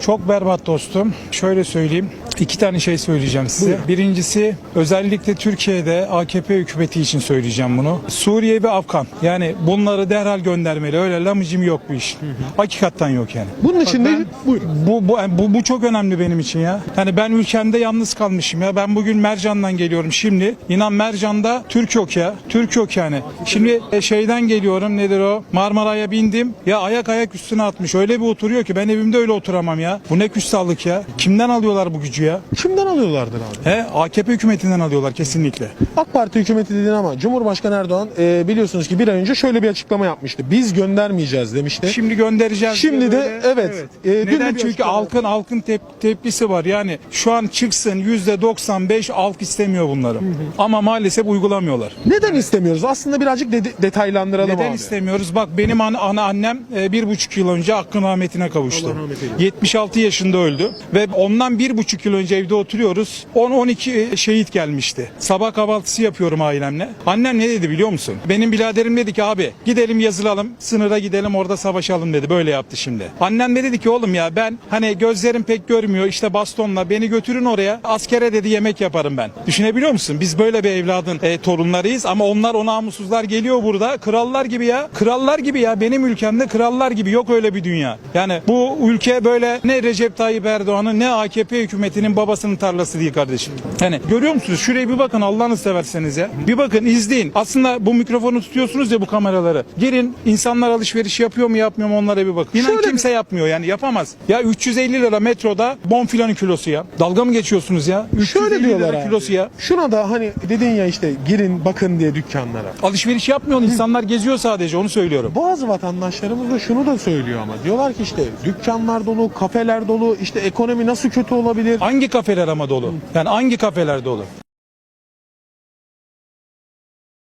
Çok berbat dostum. Şöyle söyleyeyim. İki tane şey söyleyeceğim size. Birincisi özellikle Türkiye'de AKP hükümeti için söyleyeceğim bunu. Suriye ve Afgan. Yani bunları derhal göndermeli. Öyle lamıcım yok bu iş. Hakikaten yok yani. Bunun için de buyurun. Bu, bu, bu, bu çok önemli benim için ya. Yani ben ülkemde yalnız kalmışım ya. Ben bugün Mercan'dan geliyorum şimdi. İnan Mercan'da Türk yok ya. Türk yok yani. Şimdi e, şeyden geliyorum nedir o? Marmara'ya bindim. Ya ayak ayak üstüne atmış. Öyle bir oturuyor ki ben evimde öyle oturamam ya. Bu ne küstahlık ya. Kimden alıyorlar bu gücü ya? Kimden alıyorlardır abi? He AKP hükümetinden alıyorlar kesinlikle. AK Parti hükümeti dedin ama Cumhurbaşkanı Erdoğan e, biliyorsunuz ki bir ay önce şöyle bir açıklama yapmıştı. Biz göndermeyeceğiz demişti. Şimdi göndereceğiz. Şimdi de evet, e, dün de Neden? Çünkü halkın halkın tep- tepkisi var. Yani şu an çıksın yüzde 95 halk istemiyor bunları. Ama maalesef uygulamıyorlar. Neden istemiyoruz? Aslında birazcık de- detaylandıralım Neden abi. istemiyoruz? Bak benim ana, ana annem e, bir buçuk yıl önce hakkın rahmetine kavuştu. Allah rahmet eylesin. 76 yaşında öldü ve ondan bir buçuk yıl önce evde oturuyoruz. 10-12 şehit gelmişti. Sabah kahvaltısı yapıyorum ailemle. Annem ne dedi biliyor musun? Benim biraderim dedi ki abi gidelim yazılalım sınıra gidelim orada savaşalım dedi. Böyle yaptı şimdi. Annem de dedi ki oğlum ya ben hani gözlerim pek görmüyor işte bastonla beni götürün oraya askere dedi yemek yaparım ben. Düşünebiliyor musun? Biz böyle bir evladın e, torunlarıyız ama onlar o namussuzlar geliyor burada krallar gibi ya. Krallar gibi ya benim ülkemde krallar gibi yok öyle bir dünya. Yani bu ülke böyle ne Recep Tayyip Erdoğan'ın ne AKP hükümetinin babasının tarlası değil kardeşim. Yani görüyor musunuz? Şuraya bir bakın Allah'ını severseniz ya. Bir bakın izleyin. Aslında bu mikrofonu tutuyorsunuz ya bu kameraları. Girin insanlar alışveriş yapıyor mu yapmıyor mu onlara bir bakın. İnan Şöyle bir- kimse yapmıyor yani yapamaz. Ya 350 lira metroda bonfilanın kilosu ya. Dalga mı geçiyorsunuz ya? 350 Şöyle diyorlar lira abi. kilosu ya. Şuna da hani dedin ya işte girin bakın diye dükkanlara. Alışveriş yapmıyor insanlar geziyor sadece onu söylüyorum. Bazı vatandaşlarımız da şunu da söylüyor ama diyorlar ki işte dükkanlar dolu, kafeler dolu, işte ekonomi nasıl kötü olabilir? Hangi kafeler ama dolu? Yani hangi kafeler dolu?